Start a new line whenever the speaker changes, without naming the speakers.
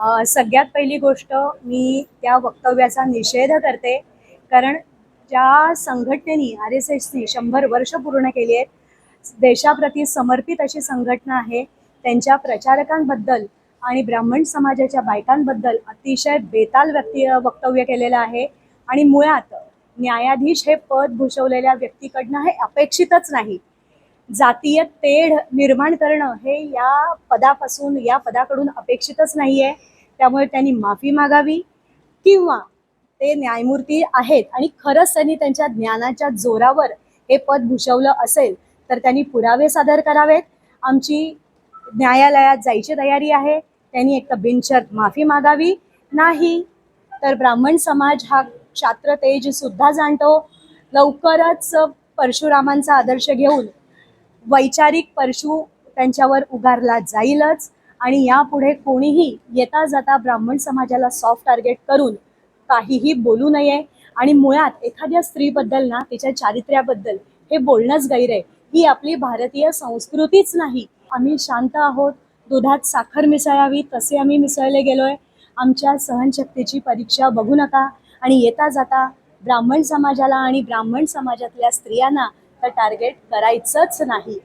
सगळ्यात पहिली गोष्ट मी त्या वक्तव्याचा निषेध करते. कारण ज्या संघटनेनी आर एस एसनी शंभर वर्ष पूर्ण केली आहेत देशाप्रती समर्पित अशी संघटना आहे. त्यांच्या प्रचारकांबद्दल आणि ब्राह्मण समाजाच्या बायकांबद्दल अतिशय बेताल व्यक्ती वक्तव्य केलेलं आहे. आणि मुळात न्यायाधीश हे पद भूषवलेल्या व्यक्तीकडनं हे अपेक्षितच नाही. जातीय तेढ निर्माण करणं हे या पदापासून या पदाकडून अपेक्षितच नाही आहे त्यामुळे त्यांनी माफी मागावी किंवा ते न्यायमूर्ती आहेत आणि खरंच त्यांनी त्यांच्या ज्ञानाच्या जोरावर हे पद भूषवलं असेल तर त्यांनी पुरावे सादर करावेत. आमची न्यायालयात जायची तयारी आहे. त्यांनी एक तर बिनशर्त माफी मागावी. नाही तर ब्राह्मण समाज हा क्षात्र तेज सुद्धा जाणतो. लवकरच परशुरामांचा आदर्श घेऊन वैचारिक परशु त्यांच्यावर उगारला जाईलच. आणि यापुढे कोणीही येता जाता ब्राह्मण समाजाला सॉफ्ट टार्गेट करून काहीही बोलू नये. आणि मुळात एखाद्या स्त्रीबद्दल ना तिच्या चारित्र्याबद्दल हे बोलणंच गैर आहे. ही आपली भारतीय संस्कृतीच नाही. आम्ही शांत आहोत. दुधात साखर मिसळावी तसे आम्ही मिसळले गेलोय. आमच्या सहनशक्तीची परीक्षा बघू नका. आणि येता जाता ब्राह्मण समाजाला आणि ब्राह्मण समाजातल्या स्त्रियांना तर टार्गेट करायचंच नाही.